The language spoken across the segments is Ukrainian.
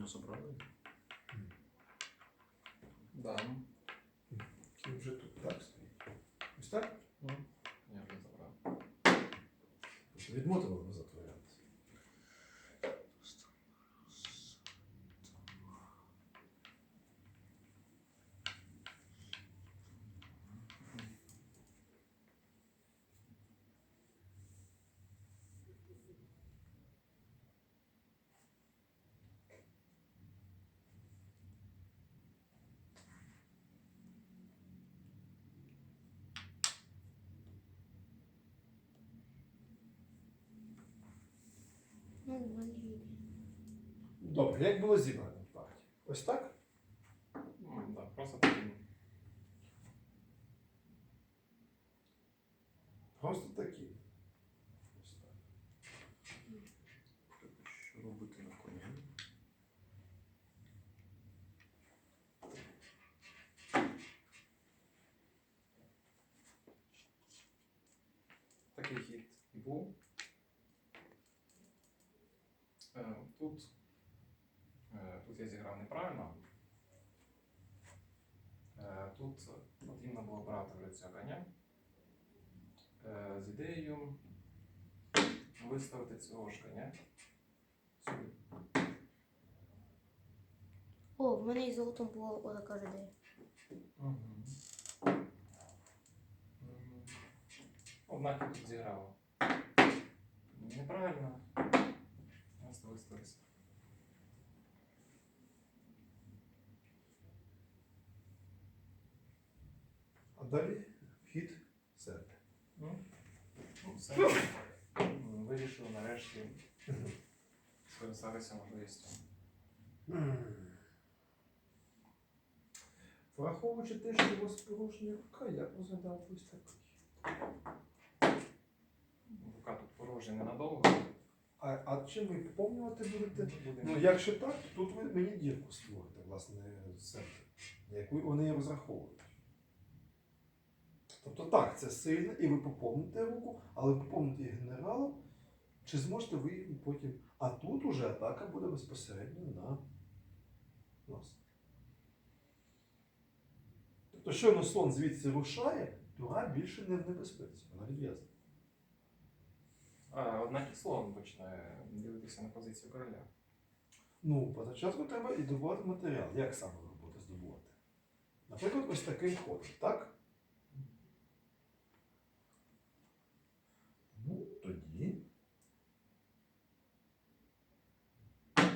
не забрали. Да, ну, Кінь вже тут так стоїть. Ось так? ну, я вже забрав. Відмотимо назад варіант. Ну, вони Добре, як було зібрано в партії? Ось так? Ну, да, просто таким. Просто такі. Ось так. Що робити на коні? Такий хід був. Е, Тут, е, тут я зіграв неправильно. Е, Тут потрібно було брати вже цього коня з ідеєю виставити цього ж коня сюди. О, в мене із золотом була отака ж ідея. Мгм. Однак тут зіграв. Неправильно. Просто. А далі хід серпи. Ну, ну, все. Вирішив нарешті скористатися можливістю. Враховуючи те, що у вас порожня рука, я б розглядав ось такий. Рука тут порожня ненадовго. А, а чим ви поповнювати будете? Ну, якщо так, то тут ви мені дірку створите, власне, серпи, на яку вони розраховують. Тобто так, це сильно, і ви поповните руку, але поповните її генералом, чи зможете ви її потім. А тут уже атака буде безпосередньо на нас. Тобто, щойно слон звідси рушає, тура більше не в небезпеці, вона відв'язана. А, однак і слон починає дивитися на позицію короля. Ну, спочатку треба і добувати матеріал. Як саме ви здобувати? Наприклад, ось таким ходом, так? Ну, тоді.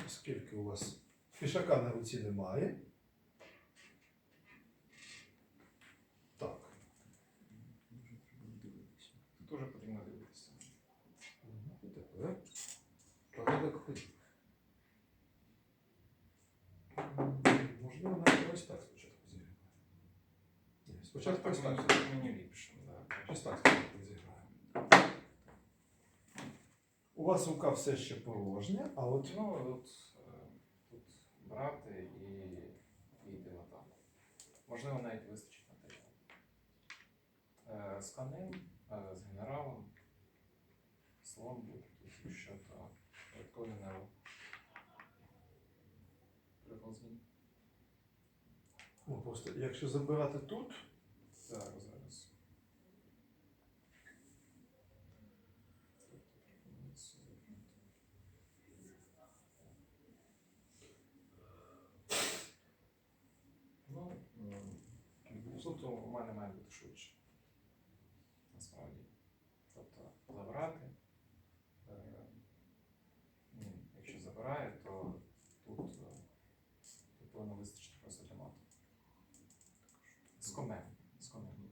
Оскільки у вас пішака на руці немає. Так. Вже треба дивитися. Тут уже потрібно дивитися. І тепер порядок ходів. Можливо, навіть ось так спочатку зіграємо. Ні, спочатку ось так. мені- ліпше. Да. Ось так зіграємо. У вас рука все ще порожня, а от Ну, тут, е, тут брати і, і йти в атаку. Можливо, навіть вистачить матеріалу. Е, З конем, з генералом, слон буде тут, якщо то додатковий генерал. Ну, просто якщо забирати тут, Зараз, зараз. Тобто. Ну, у мене має бути швидше. Насправді. Тобто забирати. Е, ні, Якщо забирає, то тут, е, повинно вистачити просто для мати. З конем. З конем.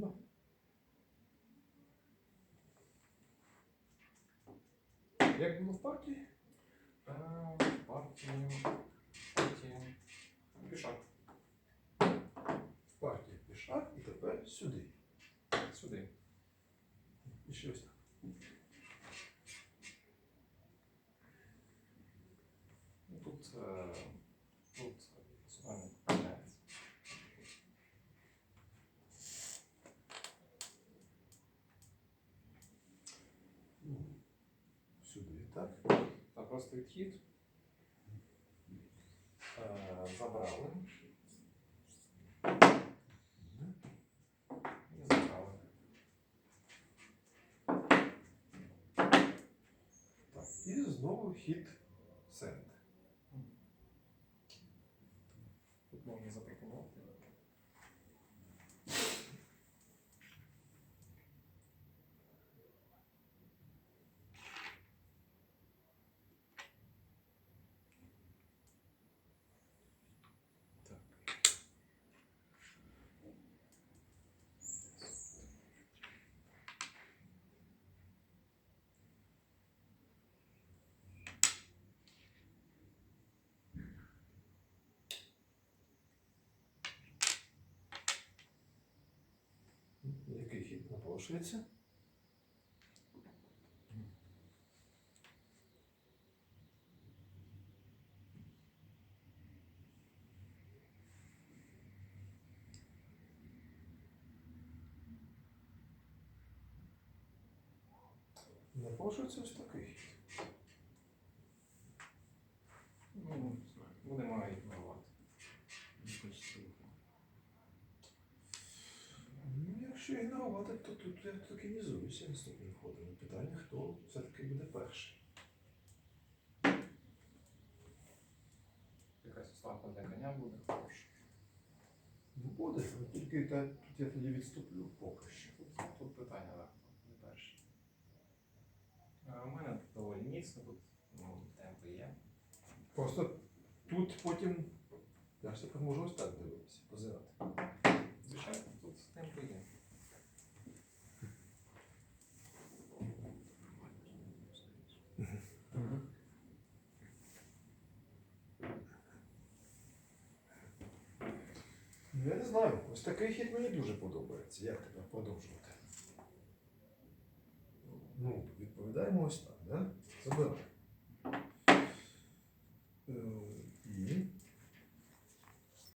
ну. Як було в партії? Е, Партію. Партію. Пішак. В партії пішак і тепер сюди. Сюди. І ще ось так. Ну, Тут, е, тут Сюди, так? простий хід. Е, Забрали. І забрали. Так, і знову хід сенд. Хід напрошується? Напрошується ось такий. Ну, Не знаю. будемо ігнорувати. Якось трохи. Ну, якщо ігнорувати, то тут я токенізуюся наступним ходом. Питання, хто все-таки буде перший. Якась ставка для коня буде хороша. Ну, буде, але тільки та, тут я тоді відступлю поки що. Тут, тут питання, так, не перше. У мене доволі міцно, тут ну, темпи є. Просто тут потім я ж тепер можу ось так дивитися, позирати. не знаю. Ось такий хід мені дуже подобається. Як тебе продовжувати? Ну, Відповідаємо ось так. да? Забираємо. Е,